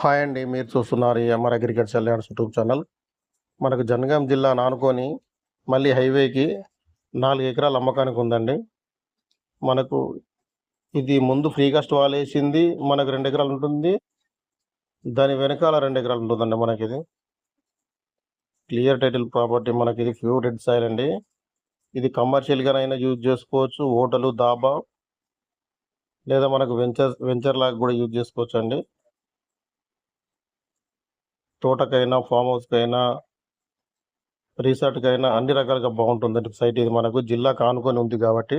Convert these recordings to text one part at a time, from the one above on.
Hi అండి మీరు చూస్తున్నారు ఈ MR agriculture lands YouTube channel. మనకు జనగాం జిల్లా నానుకొని మళ్ళీ హైవేకి నాలుగు ఎకరాల అమ్మకానికి ఉందండి. మనకు ఇది ముందు ఫ్రీ కాస్ట్ వాల్ వేసింది మనకు రెండు ఎకరాలు ఉంటుంది. దాని వెనకాల రెండు ఎకరాలు ఉంటుందండి మనకి ఇది క్లియర్ టైటిల్ ప్రాపర్టీ మనకి ఇది ప్యూర్ రెడ్ సాయిల్ అండి. ఇది కమర్షియల్గానైనా యూజ్ చేసుకోవచ్చు హోటలు దాబా లేదా మనకు వెంచర్ వెంచర్ లాగా కూడా యూజ్ చేసుకోవచ్చు అండి తోటకైనా ఫామ్ హౌస్కైనా రిసార్ట్కైనా అన్ని రకాలుగా బాగుంటుందండి సైట్ ఇది. మనకు జిల్లాకు ఆనుకొని ఉంది కాబట్టి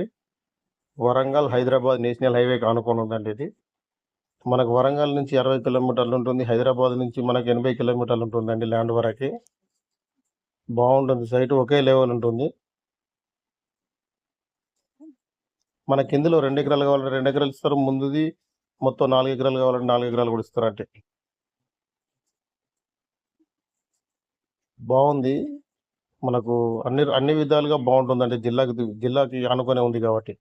వరంగల్ హైదరాబాద్ నేషనల్ హైవేకి ఆనుకొని ఉందండి ఇది. మనకు వరంగల్ నుంచి అరవై కిలోమీటర్లు ఉంటుంది. హైదరాబాద్ నుంచి మనకు ఎనభై కిలోమీటర్లు ఉంటుందండి ల్యాండ్ వరకు. బాగుంటుంది సైట్. ఒకే లెవెల్ ఉంటుంది. మనకి ఇందులో రెండు ఎకరాలు కావాలంటే రెండు ఎకరాలు ఇస్తారు. ముందుది మొత్తం నాలుగు ఎకరాలు కావాలంటే నాలుగు ఎకరాలు కూడా ఇస్తారంటే బాగుంది. మనకు అన్ని అన్ని విధాలుగా బాగుంటుందండి. జిల్లాకి జిల్లాకి ఆనుకొని ఉంది కాబట్టి.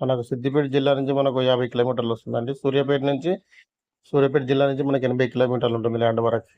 మనకు సిద్దిపేట జిల్లా నుంచి మనకు యాభై కిలోమీటర్లు వస్తుందండి. సూర్యాపేట నుంచి సూర్యాపేట జిల్లా నుంచి మనకి ఎనభై కిలోమీటర్లు ఉంటుంది ల్యాండ్ వరకు.